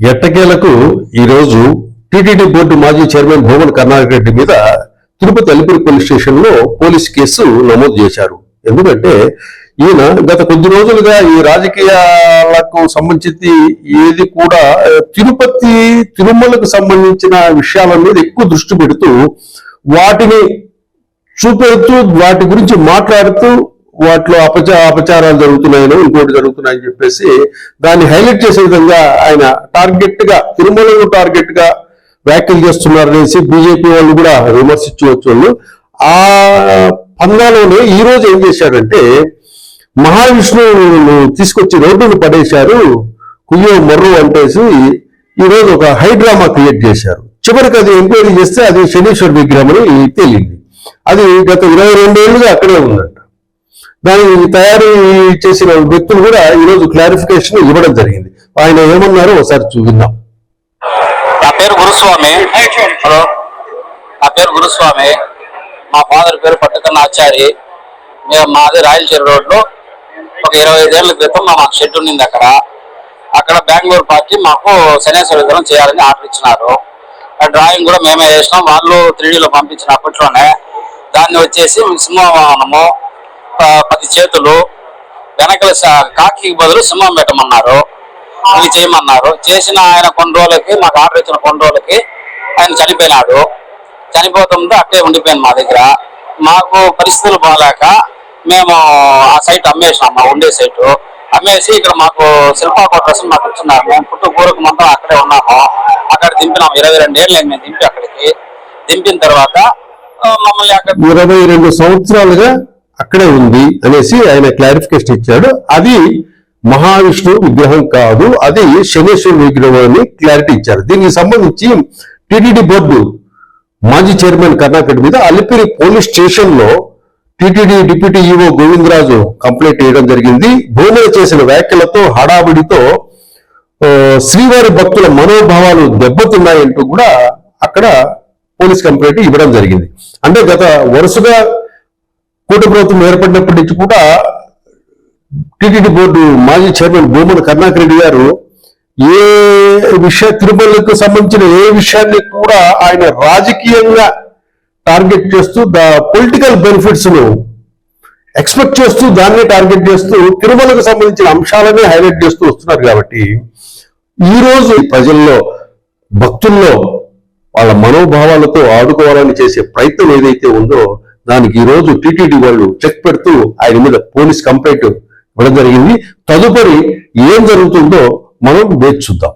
ఎట్టకేలకు ఈరోజు TTD board మాజీ చైర్మన్ భూమన్ కర్ణాకర్ రెడ్డి మీద తిరుపతి అలిపిరి పోలీస్ స్టేషన్లో పోలీస్ కేసు నమోదు చేశారు. ఎందుకంటే ఈయన గత కొద్ది రోజులుగా ఈ రాజకీయాలకు సంబంధించి ఏది కూడా తిరుపతి తిరుమలకు సంబంధించిన విషయాల మీద ఎక్కువ దృష్టి పెడుతూ వాటిని చూపెడుతూ వాటి గురించి మాట్లాడుతూ వాటిలో అపచా అపచారాలు జరుగుతున్నాయనో ఇంకోటి జరుగుతున్నాయని చెప్పేసి దాన్ని హైలైట్ చేసే విధంగా ఆయన టార్గెట్గా తిరుమలను టార్గెట్గా వ్యాఖ్యలు చేస్తున్నారనేసి బీజేపీ వాళ్ళు కూడా విమర్శించవచ్చు వాళ్ళు. ఆ పందాలోనే ఈ రోజు ఏం చేశాడంటే మహావిష్ణువును తీసుకొచ్చి రోడ్డును పడేశారు కుయ్యో మర్రు అంటేసి ఈ రోజు ఒక హైడ్రామా క్రియేట్ చేశారు. చివరికి అది ఎంక్వైరీ చేస్తే అది శనీశ్వర విగ్రహం అని తేలింది. అది గత ఇరవై రెండేళ్ళుగా అక్కడే ఉందంట. దాన్ని తయారు చేసిన వ్యక్తులు కూడా ఈరోజు క్లారిఫికేషన్ ఇవ్వడం జరిగింది. ఆయన ఏమన్నారో ఒకసారి చూద్దాం. నా పేరు గురుస్వామి. హలో. నా పేరు గురుస్వామి. మా ఫాదర్ పేరు పట్టుకన్న ఆచారి. మేము మాది రాయలచేరి రోడ్లో. ఒక ఇరవై ఐదేళ్ళ క్రితం మా మాకు షెడ్ ఉండింది అక్కడ. అక్కడ బెంగళూరు పార్టీ మాకు శనేశ్వర విగ్రహం చేయాలని ఆర్డర్ ఇచ్చినారు. ఆ డ్రాయింగ్ కూడా మేమే చేసినాం వాళ్ళు త్రీడీలో పంపించిన అప్పట్లోనే. దాన్ని వచ్చేసి సింహవాహనము వాహనము పది చేతులు వెనకల కాకి బదులు సింహం పెట్టమన్నారు. ఇవి చేయమన్నారు. చేసిన ఆయన కొన్ని రోజులకి మాకు ఆర్డర్ ఇచ్చిన కొన్ని రోజులకి ఆయన చనిపోయినాడు. చనిపోతుంటే అట్టే ఉండిపోయింది మా దగ్గర. మాకు పరిస్థితులు బాగాలేక మేము ఆ సైట్ అమ్మేసినాం మా ఉండే సైటు అమ్మేసి ఇక్కడ మాకు శిల్పా కోటర్స్ మాకు ఇచ్చినారు మేము పుట్టు కూరకు మొత్తం అక్కడే ఉన్నాము. అక్కడ దింపినాము ఇరవై రెండు ఏళ్ళు అయింది మేము దింపి అక్కడికి. దింపిన తర్వాత మమ్మల్ని అక్కడ ఇరవై రెండు సంవత్సరాలుగా అక్కడే ఉంది అనేసి ఆయన క్లారిఫికేషన్ ఇచ్చాడు. అది మహావిష్ణువు విగ్రహం కాదు అది శనేశ్వర విగ్రహం అని క్లారిటీ ఇచ్చారు. దీనికి సంబంధించి టిటిడి బోర్డు మాజీ చైర్మన్ కర్ణాకర్ మీద అలిపిరి పోలీస్ స్టేషన్లో TTD deputy EO Govindaraju complaint చేయడం జరిగింది. భూములు చేసిన వ్యాఖ్యలతో హడావిడితో శ్రీవారి భక్తుల మనోభావాలు దెబ్బతిన్నాయంటూ కూడా అక్కడ పోలీస్ కంప్లైంట్ ఇవ్వడం జరిగింది. అంటే గత వరుసగా కూట ప్రభుత్వం ఏర్పడినప్పటి నుంచి కూడా టీటీడీ బోర్డు మాజీ చైర్మన్ భూమన కరుణాకర్ రెడ్డి గారు ఏ విషయ తిరుమలకు సంబంధించిన ఏ విషయాన్ని కూడా ఆయన రాజకీయంగా టార్గెట్ చేస్తూ ద పొలిటికల్ బెనిఫిట్స్ను ఎక్స్పెక్ట్ చేస్తూ దాన్నే టార్గెట్ చేస్తూ తిరుమలకు సంబంధించిన అంశాలనే హైలైట్ చేస్తూ వస్తున్నారు కాబట్టి ఈ రోజు ప్రజల్లో భక్తుల్లో వాళ్ళ మనోభావాలతో ఆడుకోవాలని చేసే ప్రయత్నం ఏదైతే ఉందో దానికి ఈ రోజు టీటీడీ వాళ్ళు చెక్ పెడుతూ ఆయన మీద పోలీస్ కంప్లైంట్ ఇవ్వడం జరిగింది. తదుపరి ఏం జరుగుతుందో మనం వేచి చూద్దాం.